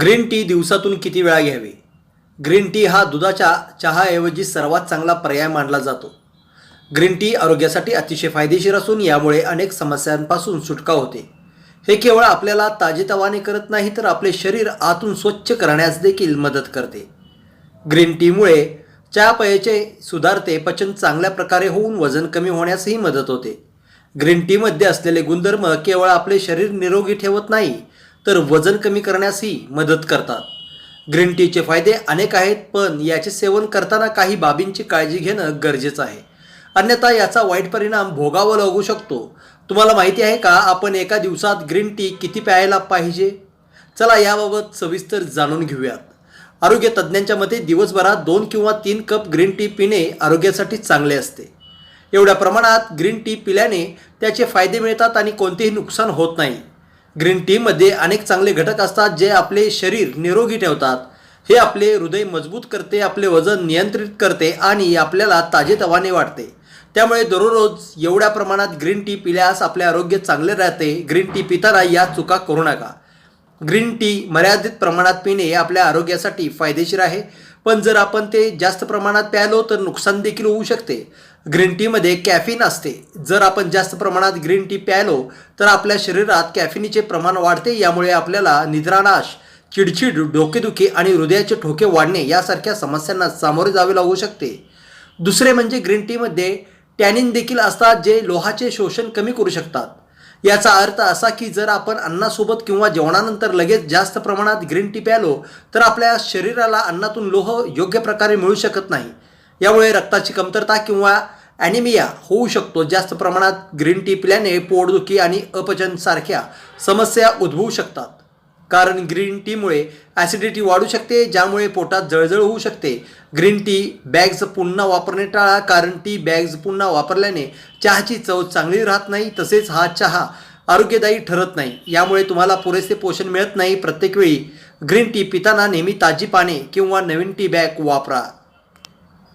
Green tea दिवसातून किती वेळा घ्यावी? ग्रीन टी हा दुधाच्या चहाऐवजी सर्वात चांगला पर्याय मानला जातो. ग्रीन टी आरोग्यासाठी अतिशय फायदेशीर असून यामुळे अनेक समस्यांपासून सुटका होते. हे केवळ आपल्याला ताजेतवाने करत नाही तर आपले शरीर आतून स्वच्छ करण्यास देखील मदत करते. ग्रीन टीमुळे चहापयाचे सुधारते पचन चांगल्या प्रकारे होऊन वजन कमी होण्यासही मदत होते. ग्रीन टीमध्ये असलेले गुणधर्म केवळ आपले शरीर निरोगी ठेवत नाही तर वजन कमी करण्यासही मदत करतात. ग्रीन टीचे फायदे अनेक आहेत पण याचे सेवन करताना काही बाबींची काळजी घेणं गरजेचं आहे. अन्यथा याचा वाईट परिणाम भोगावा लागू शकतो. तुम्हाला माहिती आहे का आपण एका दिवसात ग्रीन टी किती प्यायला पाहिजे? चला याबाबत सविस्तर जाणून घेऊयात. आरोग्य तज्ज्ञांच्या मते दिवसभरात दोन किंवा तीन कप ग्रीन टी पिणे आरोग्यासाठी चांगले असते. एवढ्या प्रमाणात ग्रीन टी पिल्याने त्याचे फायदे मिळतात आणि कोणतेही नुकसान होत नाही. ग्रीन टीमध्ये अनेक चांगले घटक असतात जे आपले शरीर निरोगी ठेवतात. हे आपले हृदय मजबूत करते आपले वजन नियंत्रित करते आणि आपल्याला ताजेतवाने वाटते त्यामुळे दररोज एवढ्या प्रमाणात ग्रीन टी पिल्यास आपले आरोग्य चांगले राहते. ग्रीन टी पिताना या चुका करू नका. ग्रीन टी मर्यादित प्रमाणात पिणे आपल्या आरोग्यासाठी फायदेशीर आहे. पण जर आपण ते जास्त प्रमाणात प्यालो तर नुकसान देखील होऊ शकते. ग्रीन टीमध्ये कॅफिन असते. जर आपण जास्त प्रमाणात ग्रीन टी प्यायलो तर आपल्या शरीरात कॅफिनीचे प्रमाण वाढते यामुळे आपल्याला निद्रानाश चिडचिड डोकेदुखी आणि हृदयाचे ठोके वाढणे यासारख्या समस्यांना सामोरे जावे लागू शकते. दुसरे म्हणजे ग्रीन टीमध्ये टॅनिन देखील असतात जे लोहाचे शोषण कमी करू शकतात. याचा अर्थ असा की जर आपण अन्नासोबत किंवा जेवणानंतर लगेच जास्त प्रमाणात ग्रीन टी प्यालो तर आपल्या शरीराला अन्नातून लोह योग्य प्रकारे मिळू शकत नाही. यामुळे रक्ताची कमतरता किंवा ॲनिमिया होऊ शकतो. जास्त प्रमाणात ग्रीन टी पिल्याने पोटदुखी आणि अपचनसारख्या समस्या उद्भवू शकतात. कारण ग्रीन टीमुळे ॲसिडिटी वाढू शकते ज्यामुळे पोटात जळजळ होऊ शकते. ग्रीन टी बॅग्स पुन्हा वापरणे टाळा कारण टी बॅग्स पुन्हा वापरल्याने चहाची चव चांगली राहत नाही तसेच हा चहा आरोग्यदायी ठरत नाही. यामुळे तुम्हाला पुरेसे पोषण मिळत नाही. प्रत्येक वेळी ग्रीन टी पिताना नेहमी ताजी पाने किंवा नवीन टी बॅग वापरा.